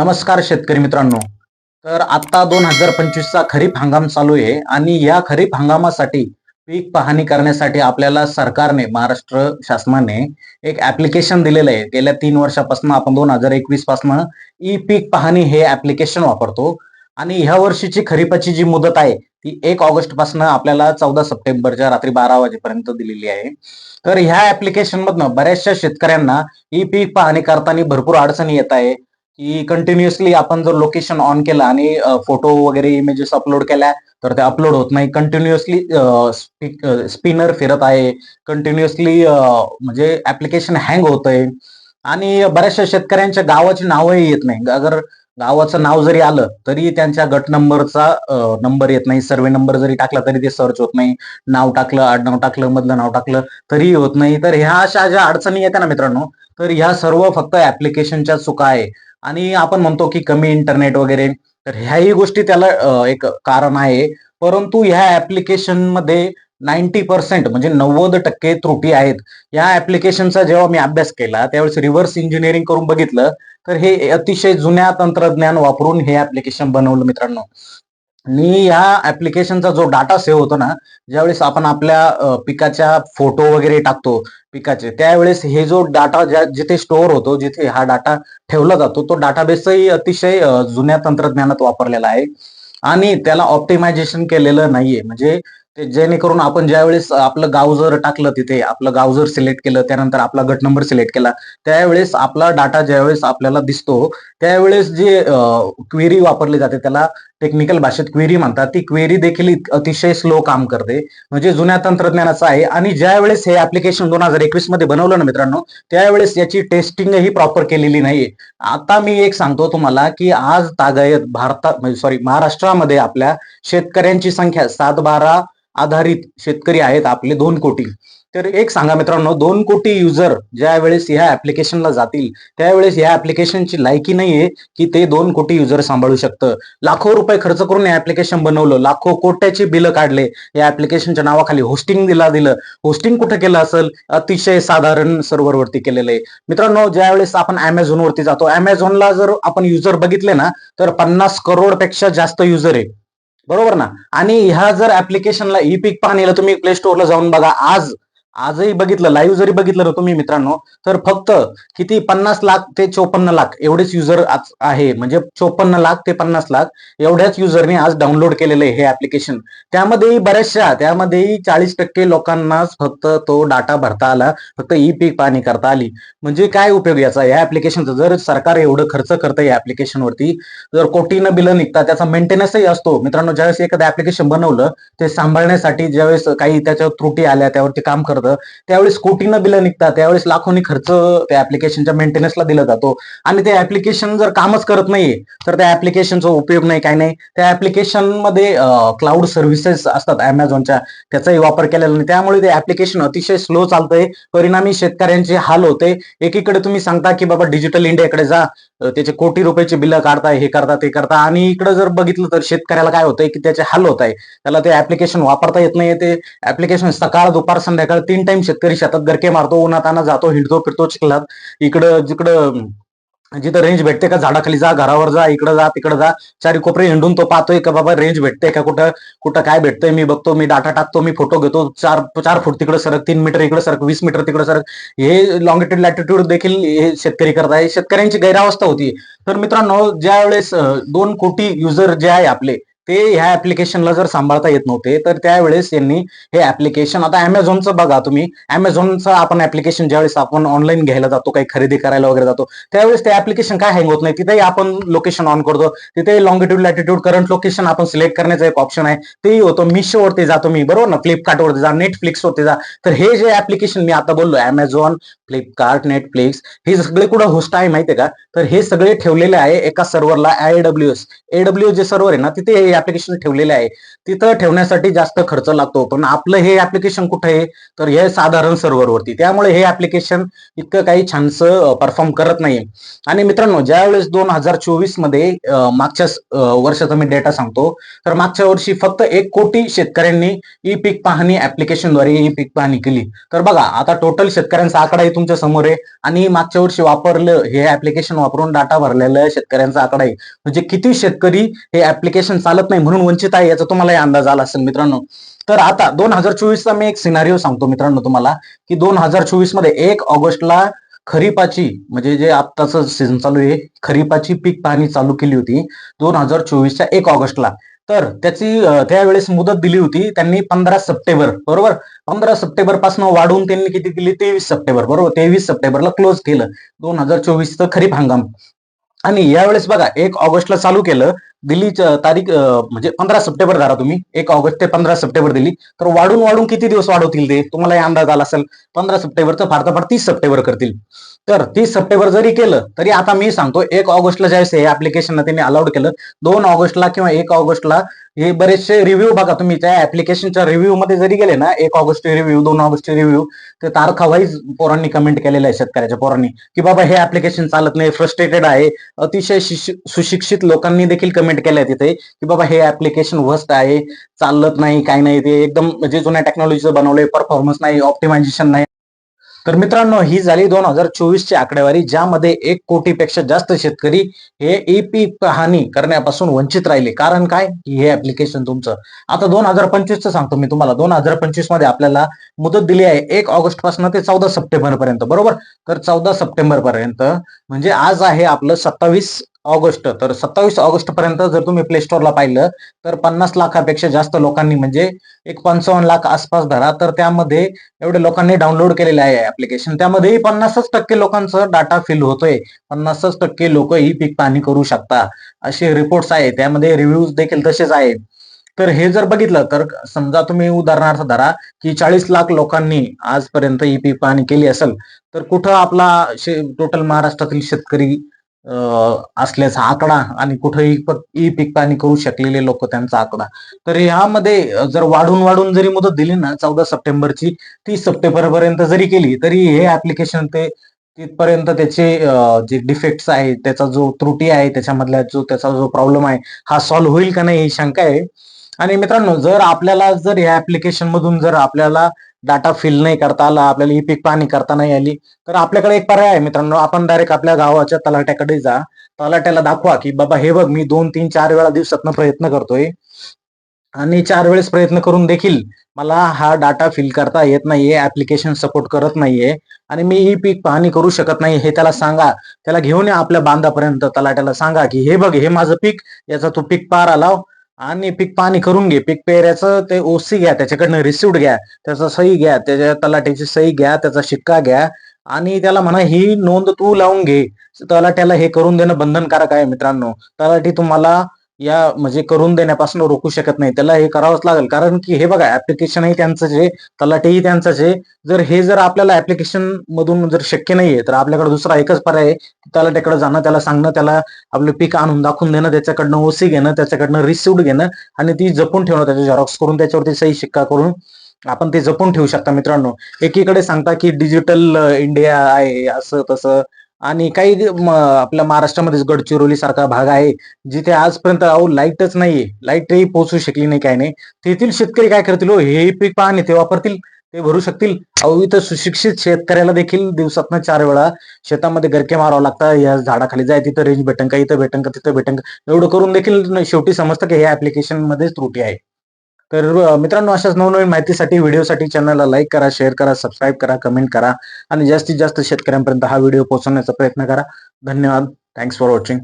नमस्कार शेतकरी मित्रांनो. तर आता दोन हजार पंचवीसचा खरीप हंगाम चालू आहे आणि या खरीप हंगामासाठी पीक पाहणी करण्यासाठी आपल्याला सरकारने महाराष्ट्र शासनाने एक ऍप्लिकेशन दिलेलं आहे. गेल्या तीन वर्षापासून आपण दोन हजार एकवीसपासून ई पीक पाहणी हे ऍप्लिकेशन वापरतो. आणि ह्या वर्षीची खरीपाची जी मुदत आहे ती एक ऑगस्टपासून आपल्याला चौदा सप्टेंबरच्या रात्री बारा वाजेपर्यंत दिलेली आहे. तर ह्या ऍप्लिकेशन मधनं बऱ्याचशा शेतकऱ्यांना ई पीक पाहणी करताना भरपूर अडचणी येत आहे. की कंटिन्युअसली आपण जर लोकेशन ऑन केलं आणि फोटो वगैरे इमेजेस अपलोड केल्या तर ते अपलोड होत नाही. कंटिन्युअसली स्पिनर फिरत आहे. कंटिन्युअसली म्हणजे ऍप्लिकेशन हँग होत आहे आणि बऱ्याचशा शेतकऱ्यांच्या गावाची नावही येत नाही. अगर गावाचं नाव जरी आलं तरी त्यांच्या गट नंबरचा नंबर येत नाही. सर्वे नंबर जरी टाकला तरी ते सर्च होत नाही. नाव टाकलं आडनाव टाकलं मधलं नाव टाकलं तरी होत नाही. तर ह्या अशा ज्या अडचणी येत्या ना मित्रांनो तर ह्या सर्व फक्त ऍप्लिकेशनच्या चुका आहे. आणि आपण म्हणतो की कमी इंटरनेट वगैरे तर ह्याही गोष्टी त्याला एक कारण आहे. परंतु ह्या ऍप्लिकेशनमध्ये नाईन्टी पर्सेंट म्हणजे नव्वद टक्के त्रुटी आहेत. या ऍप्लिकेशनचा जेव्हा मी अभ्यास केला त्यावेळेस रिव्हर्स इंजिनिअरिंग करून बघितलं तर हे अतिशय जुन्या तंत्रज्ञान वापरून हे ऍप्लिकेशन बनवलं मित्रांनो. आणि या ऍप्लिकेशनचा जो डाटा सेव्ह होतो ना ज्यावेळेस आपण आपल्या पिकाच्या फोटो वगैरे टाकतो पिकाचे त्यावेळेस हे जो डाटा ज्या जिथे स्टोअर होतो जिथे हा डाटा ठेवला जातो तो डाटाबेसही अतिशय जुन्या तंत्रज्ञानात वापरलेला आहे. आणि त्याला ऑप्टिमायझेशन केलेलं नाहीये. म्हणजे ते जेणेकरून आपण ज्यावेळेस आपलं गाव जर टाकलं तिथे आपलं गाव जर सिलेक्ट केलं त्यानंतर आपला गट नंबर सिलेक्ट केला त्यावेळेस आपला डाटा ज्यावेळेस आपल्याला दिसतो त्यावेळेस जे क्वेरी वापरली जाते त्याला टेक्निकल भाषेत क्वेरी म्हणतात. ती क्वेरी देखील अतिशय स्लो काम करते. म्हणजे जुन्या तंत्रज्ञानाचं आहे आणि ज्यावेळेस हे ऍप्लिकेशन दोन हजार एकवीसमध्ये बनवलं ना मित्रांनो त्यावेळेस याची टेस्टिंगही प्रॉपर केलेली नाहीये. आता मी एक सांगतो तुम्हाला की आज तागायत भारतात म्हणजे सॉरी महाराष्ट्रामध्ये आपल्या शेतकऱ्यांची संख्या सात बारा आधारित शेतकरी आहेत आपले दोन कोटी. तर एक सांगा मित्रांनो दोन कोटी युजर ज्या वेळेस ह्या ऍप्लिकेशनला जातील त्यावेळेस ह्या ऍप्लिकेशनची लायकी नाहीये की ते दोन कोटी युजर सांभाळू शकतं. लाखो रुपये खर्च करून हे ऍप्लिकेशन बनवलं लाखो कोट्याची बिलं काढले या ऍप्लिकेशनच्या नावाखाली होस्टिंग दिला दिलं. होस्टिंग कुठं केलं असेल? अतिशय साधारण सर्व्हरवरती केलेलं आहे. मित्रांनो ज्या वेळेस आपण अमेझॉनवरती जातो अमेझॉनला जर आपण युजर बघितले ना तर पन्नास करोडपेक्षा जास्त युजर आहे. बरोबर ना? आणि ह्या जर ऍप्लिकेशनला ई पीक पाहणीला तुम्ही प्ले स्टोअरला जाऊन बघा आज आजही बघितलं लाईव्ह जरी बघितलं ना तुम्ही मित्रांनो तर फक्त किती पन्नास लाख ते चोपन्न लाख एवढेच युजर आहे. म्हणजे चोपन्न लाख ते पन्नास लाख एवढ्याच युजरने आज डाउनलोड केलेलं आहे हे ऍप्लिकेशन त्यामध्येही बऱ्याचशा त्यामध्येही चाळीस टक्के लोकांनाच फक्त तो डाटा भरता आला फक्त ई पीक पाणी करता आली. म्हणजे काय उपयोग याचा? या ऍप्लिकेशनचा जर सरकार एवढं खर्च करतं या ऍप्लिकेशनवरती जर कोटीनं बिलं निघतात त्याचा मेंटेनन्सही असतो. मित्रांनो ज्यावेळेस एखादं ऍप्लिकेशन बनवलं ते सांभाळण्यासाठी ज्यावेळेस काही त्याच्या त्रुटी आल्या त्यावरती काम करत त्यावेळेस कोटीनं बिलं निघतात. त्यावेळेस लाखोनी खर्च त्या ऍप्लिकेशनच्या मेंटेनन्सला दिला जातो. आणि ते ऍप्लिकेशन जर कामच करत नाहीये तर त्या ऍप्लिकेशनचा उपयोग नाही काय नाही. त्या ऍप्लिकेशनमध्ये क्लाउड सर्व्हिसेस असतात अमेझॉनच्या त्याचाही वापर केलेला नाही. त्यामुळे ते ऍप्लिकेशन अतिशय स्लो चालतंय. परिणामी शेतकऱ्यांचे हाल होते. एकीकडे तुम्ही सांगता की बाबा डिजिटल इंडियाकडे जा. त्याचे कोटी रुपयाचे बिलं काढताय हे करता ते करता. आणि इकडे जर बघितलं तर शेतकऱ्याला काय होतंय की त्याचे हाल होत आहे त्याला ते ऍप्लिकेशन वापरता येत नाही ते. ऍप्लिकेशन सकाळ दुपार संध्याकाळ तीन टाइम शेतकरी शेतात गरके मारतो उन्हाताना जातो हिंडतो फिरतो चिखलात. इकडं जिकडं जिथं रेंज भेटते का झाडाखाली जा घरावर जा इकडं जा तिकडं जा. चारी कोपरे हिंडून तो पाहतोय का बाबा रेंज भेटते का कुठं कुठं काय भेटतंय मी बघतो मी डाटा टाकतो मी फोटो घेतो. चार चार फूट तिकडे सरक तीन मीटर इकडे सरक वीस मीटर तिकडे सरक. हे लॉंगिट्यूड लॅटिट्यूड देखील हे शेतकरी करत आहे. शेतकऱ्यांची गैरावस्था होती. तर मित्रांनो ज्या वेळेस दोन कोटी युजर जे आहे आपले ते ह्या ऍप्लिकेशनला जर सांभाळता येत नव्हते तर त्यावेळेस यांनी हे ऍप्लिकेशन आता अमेझॉनचं बघा तुम्ही. अमेझॉनचं आपण ऍप्लिकेशन ज्यावेळेस आपण ऑनलाईन घ्यायला जातो काही खरेदी करायला वगैरे जातो त्यावेळेस ते ऍप्लिकेशन काय हँग होत नाही. तिथेही आपण लोकेशन ऑन करतो. तिथे लॉंगिट्यूड लॅटिट्यूड करंट लोकेशन आपण सिलेक्ट करण्याचा एक ऑप्शन आहे. तेही होतं. मिशोवरती जातो मी बरोबर ना? फ्लिपकार्टवरती जा. नेटफ्लिक्सवरती जा. तर हे जे ऍप्लिकेशन मी आता बोललो अमेझॉन फ्लिपकार्ट नेटफ्लिक्स हे सगळे कुठं होस्ट आहे माहितीये का? तर हे सगळे ठेवलेले आहे एका सर्व्हरला डब्ल्यू एस एडब्ल्यू जे सर्व्हर आहे ना तिथे जे ऍप्लिकेशन ठेवलेले आहे तिथं ठेवण्यासाठी जास्त खर्च लागतो. पण आपलं हे ऍप्लिकेशन कुठं आहे? तर हे साधारण सर्व्हरवरती त्यामुळे हे ऍप्लिकेशन इतकं काही छानसं परफॉर्म करत नाही आणि मित्रांनो ज्यावेळेस दोन हजार चोवीसमध्ये मागच्या वर्षाचा मी डेटा सांगतो तर मागच्या वर्षी फक्त एक कोटी शेतकऱ्यांनी ई पीक पाहणी ऍप्लिकेशनद्वारे ई पीक पाहणी केली. तर बघा आता टोटल शेतकऱ्यांचा आकडा आहे तुमच्यासमोर आहे. आणि मागच्या वर्षी वापरलं हे ऍप्लिकेशन वापरून डाटा भरलेलं शेतकऱ्यांचा आकडा आहे. म्हणजे किती शेतकरी हे ऍप्लिकेशन चालत नाही म्हणून वंचित आहे याचा तुम्हाला अंदाज आला असेल मित्रांनो. तर आता दोन हजार चोवीसचा मी एक सिनारिओ सांगतो मित्रांनो तुम्हाला की दोन हजार चोवीसमध्ये एक ऑगस्टला खरीपाची म्हणजे जे आत्ताचं सीझन चालू आहे खरीपाची पीक पाहणी चालू केली होती दोन हजार चोवीसच्या एक ऑगस्टला. तर त्याची त्यावेळेस मुदत दिली होती त्यांनी पंधरा सप्टेंबर बरोबर? पंधरा सप्टेंबरपासून वाढून त्यांनी किती केली? तेवीस सप्टेंबर बरोबर? तेवीस सप्टेंबरला क्लोज केलं दोन हजार चोवीसचं खरीप हंगाम. आणि यावेळेस बघा एक ऑगस्टला चालू केलं दिल्लीच तारीख म्हणजे पंधरा सप्टेंबर धरा तुम्ही. एक ऑगस्ट ते पंधरा सप्टेंबर दिली तर वाढून वाढून किती दिवस वाढवतील ते? तुम्हाला हे अंदाज आला असेल. पंधरा सप्टेंबरचं फार तर फार तीस सप्टेंबर करतील. तर तीस सप्टेंबर जरी केलं तरी आता मी सांगतो एक ऑगस्टला ज्यावेळेस हे ऍप्लिकेशनला त्यांनी अलाउड केलं. दोन ऑगस्टला किंवा एक ऑगस्टला हे बरेचसे रिव्ह्यू बघा तुम्ही. त्या ऍप्लिकेशनच्या रिव्ह्यू मध्ये जरी गेले ना एक ऑगस्ट रिव्ह्यू दोन ऑगस्ट रिव्ह्यू ते तारखा वाईज पोरांनी कमेंट केलेलं आहे शेतकऱ्याच्या पोरांनी. की बाबा हे ऍप्लिकेशन चालत नाही फ्रस्ट्रेटेड आहे. अतिशय सुशिक्षित लोकांनी देखील कमेंट केल्या तिथे की बाबा हे ऍप्लिकेशन वस्त आहे चालत नाही काय नाही ते एकदम म्हणजे जुन्या टेक्नॉलॉजीचं बनवलंय परफॉर्मन्स नाही ऑप्टिमायझेशन नाही. तर मित्रांनो ही झाली दोन हजार चोवीस ची आकडेवारी ज्यामध्ये एक कोटीपेक्षा जास्त शेतकरी हे ई पीक हानी करण्यापासून वंचित राहिले. कारण काय? की हे ऍप्लिकेशन तुमचं. आता दोन हजार पंचवीसचं सांगतो मी तुम्हाला. दोन हजार पंचवीसमध्ये आपल्याला मुदत दिली आहे एक ऑगस्टपासून ते चौदा सप्टेंबर पर्यंत बरोबर? तर चौदा सप्टेंबर पर्यंत म्हणजे आज आहे आपलं सत्तावीस ऑगस्ट तर सत्तावीस ऑगस्ट पर्यंत जर तुम्ही प्ले स्टोअरला पाहिलं तर पन्नास लाखापेक्षा जास्त लोकांनी म्हणजे एक पंचावन्न लाख आसपास धरा तर त्यामध्ये एवढे लोकांनी डाउनलोड केलेले आहे ऍप्लिकेशन त्यामध्ये पन्नासच टक्के लोकांचं डाटा फिल होतोय. पन्नासच टक्के लोक ही पीक पाहणी करू शकता. असे रिपोर्ट्स आहेत. त्यामध्ये रिव्ह्यूज देखील तसेच आहेत. तर हे जर बघितलं तर समजा तुम्ही उदाहरणार्थ धरा की चाळीस लाख लोकांनी आजपर्यंत ही पीक पाहणी केली असेल तर कुठं आपला टोटल महाराष्ट्रातील शेतकरी असल्याचा आकडा आणि कुठेही ई पीक पाणी करू शकलेले लोक त्यांचा आकडा. तर यामध्ये जर वाढून वाढून जरी मुदत दिली ना चौदा सप्टेंबरची तीस सप्टेंबर पर्यंत जरी केली तरी हे ऍप्लिकेशन ते तिथपर्यंत त्याचे जे डिफेक्ट्स आहेत त्याचा जो त्रुटी आहे त्याच्यामधला जो त्याचा जो प्रॉब्लेम आहे हा सॉल्व्ह होईल का नाही ही शंका आहे. आणि मित्रांनो जर आपल्याला जर या ऍप्लिकेशन मधून जर आपल्याला डाटा फिल नाही करता आला आपल्याला ही पीक पाहणी करता नाही आली. तर आपल्याकडे एक पर्याय आहे मित्रांनो आपण डायरेक्ट आपल्या गावाच्या तलाट्याकडे जा. तलाट्याला दाखवा की बाबा हे बघ मी दोन तीन चार वेळा दिवसातनं प्रयत्न करतोय. आणि चार वेळेस प्रयत्न करून देखील मला हा डाटा फिल करता येत नाहीये ऍप्लिकेशन सपोर्ट करत नाहीये. आणि मी ही पीक पाहणी करू शकत नाही हे त्याला सांगा. त्याला घेऊन या आपल्या बांधापर्यंत तलाट्याला सांगा की हे बघ हे माझं पीक याचा तू पीक पारा लाव. आणि पीक पाणी करून घे. पीक पेऱ्याचं ते ओसी घ्या त्याच्याकडनं रिसिप्ट घ्या त्याचा सही घ्या त्याच्या तलाट्याची सही घ्या त्याचा शिक्का घ्या आणि त्याला म्हणा ही नोंद तू लावून घे. तलाट्याला हे करून देणं बंधनकारक आहे मित्रांनो. तलाठी तुम्हाला या म्हणजे करून देण्यापासून रोखू शकत नाही. त्याला हे करावंच लागेल. कारण की हे बघा ऍप्लिकेशनही त्यांचं जे तलाटेही त्यांचं जे जर हे जर आपल्याला ऍप्लिकेशन मधून जर शक्य नाहीये तर आपल्याकडे दुसरा एकच पर्याय आहे तलाट्याकडे जाणं त्याला सांगणं त्याला आपलं पीक आणून दाखवून देणं त्याच्याकडनं ओसी घेणं त्याच्याकडनं रिसिप्ट घेणं आणि ती जपून ठेवणं त्याचे झेरॉक्स करून त्याच्यावरती सही शिक्का करून आपण ते जपून ठेवू शकता मित्रांनो. एकीकडे सांगता की डिजिटल इंडिया आहे असं तसं. आणि काही आपल्या महाराष्ट्रामध्ये गडचिरोली सारखा भाग आहे जिथे आजपर्यंत अहो लाईटच नाहीये. लाईटही पोहोचू शकली नाही काय नाही. तेथील शेतकरी काय करतील हो? हे पीक पाहणे ते वापरतील ते भरू शकतील. अहो इथं सुशिक्षित शेतकऱ्याला देखील दिवसातनं चार वेळा शेतामध्ये गरके मारावं लागतं. या झाडाखाली जाय तिथं रेंज भेटन का? इथं भेटन का? तिथं भेटन का? एवढं करून देखील शेवटी समजतं की हे ऍप्लिकेशन मध्येच त्रुटी आहे. तर मित्रांनो अशाच नवनवीन माहितीसाठी व्हिडिओसाठी चॅनलला लाईक करा शेअर करा सबस्क्राईब करा कमेंट करा आणि जास्तीत जास्त शेतकऱ्यांपर्यंत हा व्हिडिओ पोहोचवण्याचा प्रयत्न करा. धन्यवाद. Thanks for watching